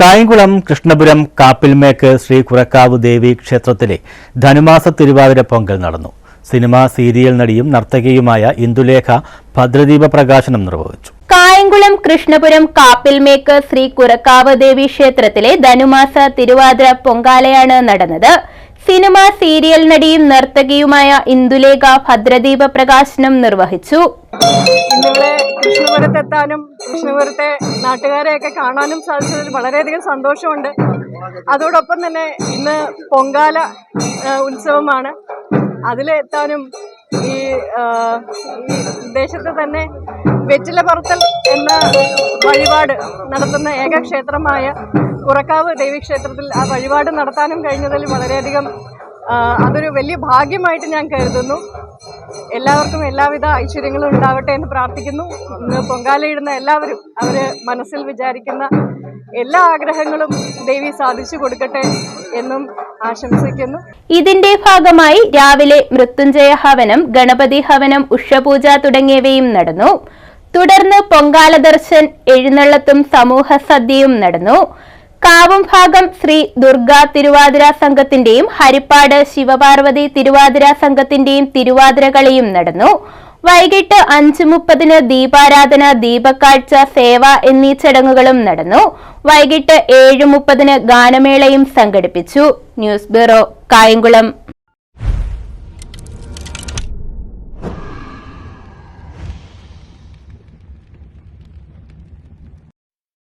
കായംകുളം കൃഷ്ണപുരം കാപ്പിൽമേക്ക് ശ്രീ കുറക്കാവ് ദേവി ക്ഷേത്രത്തിലെ ധനുമാസ തിരുവാതിര പൊങ്കൽ നടന്നു. Cinema serial നടിയും നർത്തകിയുമായ ഇന്ദുലേഖ ഭദ്രദീപ പ്രകാശനം നിർവഹിച്ചു. കായംകുളം കൃഷ്ണപുരം കാപ്പിൽമേക്ക് ശ്രീ കുറക്കാവ് ദേവി ക്ഷേത്രത്തിലെ ധനുമാസ തിരുവാതിര പൊങ്കാലയാണ് നടന്നത്. സിനിമ സീരിയൽ നടിയും നർത്തകിയുമായ ഇന്ദുലേഖ ഭദ്രദീപ പ്രകാശനം നിർവഹിച്ചു. കൃഷ്ണപുരത്തെത്താനും കൃഷ്ണപുരത്തെ നാട്ടുകാരെയൊക്കെ കാണാനും സാധിച്ചതിൽ വളരെയധികം സന്തോഷമുണ്ട്. അതോടൊപ്പം തന്നെ ഇന്ന് പൊങ്കാല ഉത്സവമാണ്. അതിലെത്താനും ഈ ദേശത്ത് തന്നെ വെറ്റില പറത്തൽ എന്ന വഴിപാട് നടത്തുന്ന ഏക ക്ഷേത്രമായ കുറക്കാവ് ദേവീക്ഷേത്രത്തിൽ ആ വഴിപാട് നടത്താനും കഴിഞ്ഞതിൽ വളരെയധികം അതൊരു വലിയ ഭാഗ്യമായിട്ട് ഞാൻ കരുതുന്നു. എല്ലാവർക്കും എല്ലാവിധ ഐശ്വര്യങ്ങളും ഉണ്ടാവട്ടെ എന്ന് പ്രാർത്ഥിക്കുന്നു. ഇന്ന് പൊങ്കാലയിടുന്ന എല്ലാവരും അവർ മനസ്സിൽ വിചാരിക്കുന്ന എല്ലാ ആഗ്രഹങ്ങളും ദേവി സാധിച്ചു കൊടുക്കട്ടെ എന്നും ആശംസിക്കുന്നു. ഇതിന്റെ ഭാഗമായി രാവിലെ മൃത്യുഞ്ജയ ഹവനം ഗണപതി ഹവനം ഉഷപൂജ തുടങ്ങിയവയും നടന്നു. തുടർന്ന് പൊങ്കാല ദർശൻ എഴുന്നള്ളത്തും സമൂഹ സദ്യയും നടന്നു. കാവും ഭാഗം ശ്രീ ദുർഗ തിരുവാതിര സംഘത്തിന്റെയും ഹരിപ്പാട് ശിവപാർവതി തിരുവാതിര സംഘത്തിന്റെയും തിരുവാതിരകളിയും നടന്നു. വൈകിട്ട് അഞ്ചു മുപ്പതിന് ദീപാരാധന ദീപക്കാഴ്ച സേവ എന്നീ ചടങ്ങുകളും നടന്നു. വൈകിട്ട് ഏഴ് മുപ്പതിന് ഗാനമേളയും സംഘടിപ്പിച്ചു. News bureau Kayamkulam.